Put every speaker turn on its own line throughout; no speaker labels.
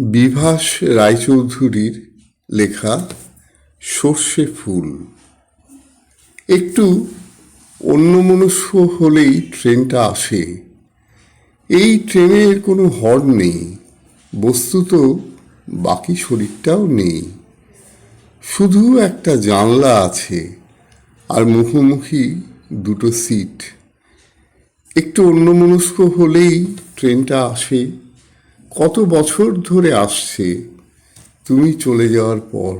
বিভাস রায়চৌধুরীর লেখা সর্ষে ফুল। একটু অন্যমনস্ক হলেই ট্রেনটা আসে। এই ট্রেনের কোনো হর্ন নেই, বস্তুত বাকি শরীরটাও নেই। শুধু একটা জানলা আছে আর মুখোমুখি দুটো সিট। একটু অন্যমনস্ক হলেই ট্রেনটা আসে। কত বছর ধরে আসছে, তুমি চলে যাওয়ার পর?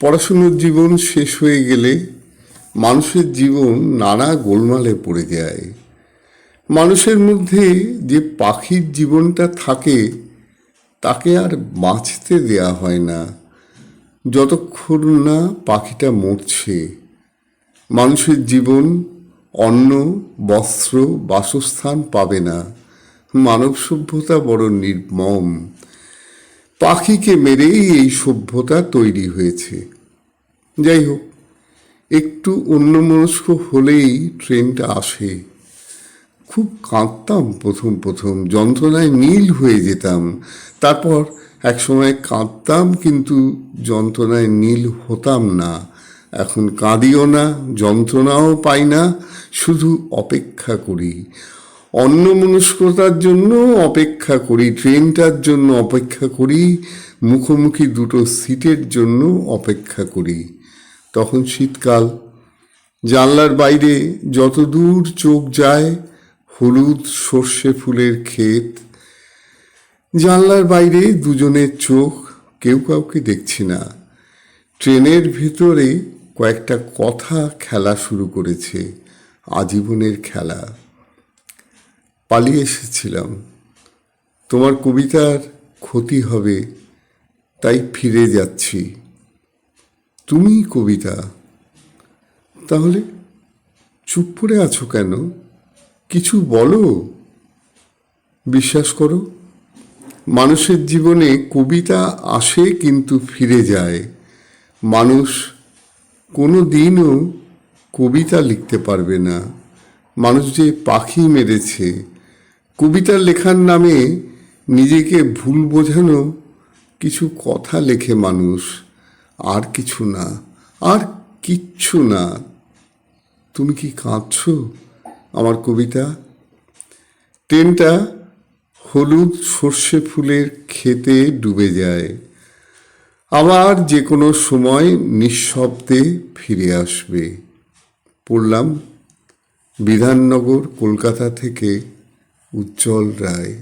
পড়াশুনোর জীবন শেষ হয়ে গেলে মানুষের জীবন নানা গোলমালে পড়ে যায়। মানুষের মধ্যে যে পাখির জীবনটা থাকে, তাকে আর বাঁচতে দেয়া হয় না। যতক্ষণ না পাখিটা মরছে, মানুষের জীবন অন্ন, বস্ত্র, বাসস্থান পাবে না। মানব সভ্যতা বড় নির্মম। পাখিকে মেরেই এই সভ্যতা তৈরি হয়েছে। যাই হোক, একটু অন্যমনস্ক হলেই ট্রেনটা আসে। খুব কাঁদতাম প্রথম প্রথম, যন্ত্রণায় নীল হয়ে যেতাম। তারপর একসময় কাঁদতাম কিন্তু যন্ত্রণায় নীল হতাম না। এখন কাঁদিও না, যন্ত্রণাও পাই না, শুধু অপেক্ষা করি। অন্যমনস্কতার জন্য অপেক্ষা করি, ট্রেনটার জন্য অপেক্ষা করি, মুখোমুখি দুটো সিটের জন্য অপেক্ষা করি। তখন শীতকাল। জানলার বাইরে যত দূর চোখ যায়, হলুদ সর্ষে ফুলের ক্ষেত। জানলার বাইরে দুজনের চোখ, কেউ কাউকে দেখছি না। ট্রেনের ভেতরে কয়েকটা কথা খেলা শুরু করেছে, আজীবনের খেলা। পালিয়ে এসেছিলাম। তোমার কবিতার ক্ষতি হবে, তাই ফিরে যাচ্ছি। তুমি কবিতা, তাহলে চুপ করে আছো কেন? কিছু বলো। বিশ্বাস করো, মানুষের জীবনে কবিতা আসে কিন্তু ফিরে যায়। মানুষ কোনো দিনও কবিতা লিখতে পারবে না। মানুষ যে পাখি মেরেছে কবিতা লেখার নামে নিজেকে ভুল বোঝানো কিছু কথা লেখে মানুষ। আর কিছু না, আর কিচ্ছু না। তুমি কি কাঁদছ আমার কবিতা? ট্রেনটা হলুদ সর্ষে ফুলের খেতে ডুবে যায়। আবার যে কোনো সময় নিঃশব্দে ফিরে আসবে। পড়লাম বিধাননগর, কলকাতা থেকে উজ্জ্বল রায়